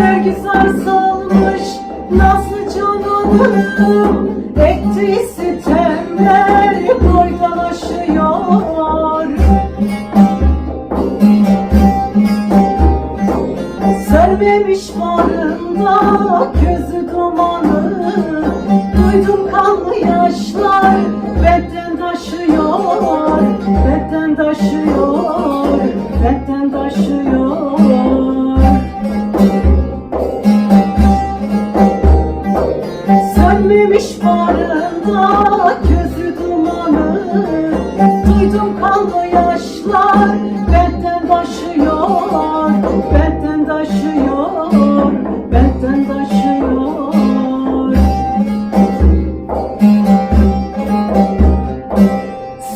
dergi sarsalmış Nazlı cananım Ettiği sitemler boydan aşıyor. Sönmemiş bağrında gözü dumanı. Duydum kanlı yaşlar beden taşıyor. Beden taşıyor Sönmemiş bağrında gözü dumanı. Duydum kanlı yaşlar benden taşıyor Benden taşıyor Benden taşıyor.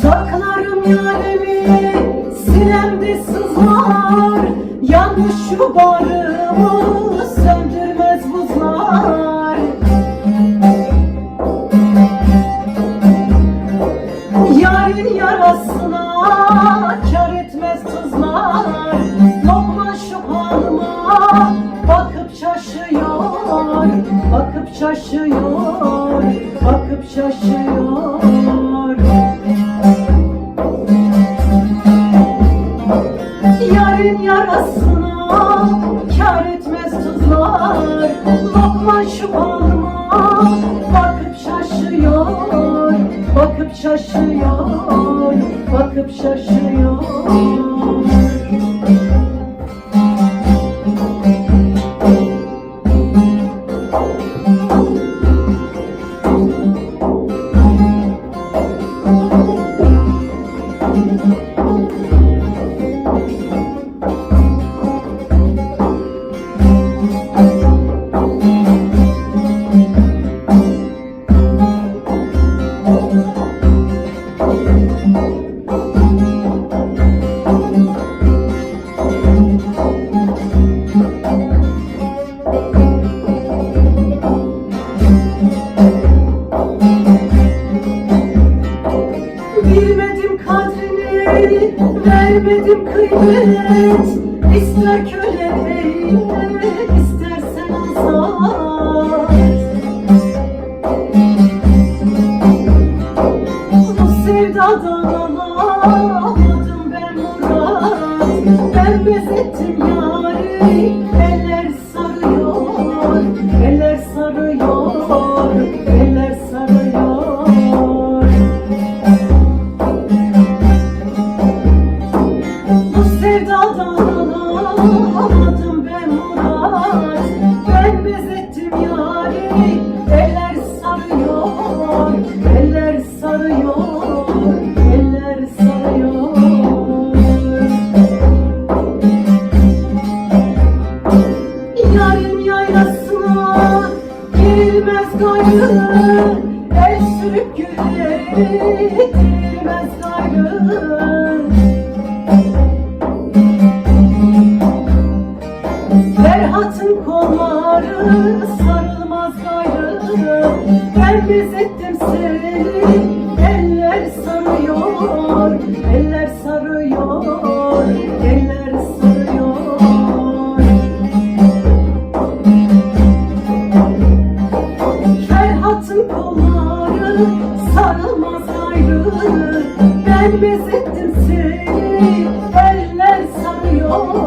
Saklarım yarimi sinemde sızlar şu barımı söndürmez Bakıp şaşıyor Bakıp şaşıyor Bakıp şaşıyor Bilmedim kadrini, vermedim kıymet. İster köle eyle, istersen azat. Bu sevdadan alamadım ben murat. Ben bezettim yari, eller sarıyor Eller sarıyor, eller sarıyor. Bu sevdadan alamadım ben murat yaylasına Girmez gayrı El sürüp gülleri Girmez gayrı Ben bezettim seni Eller sarıyor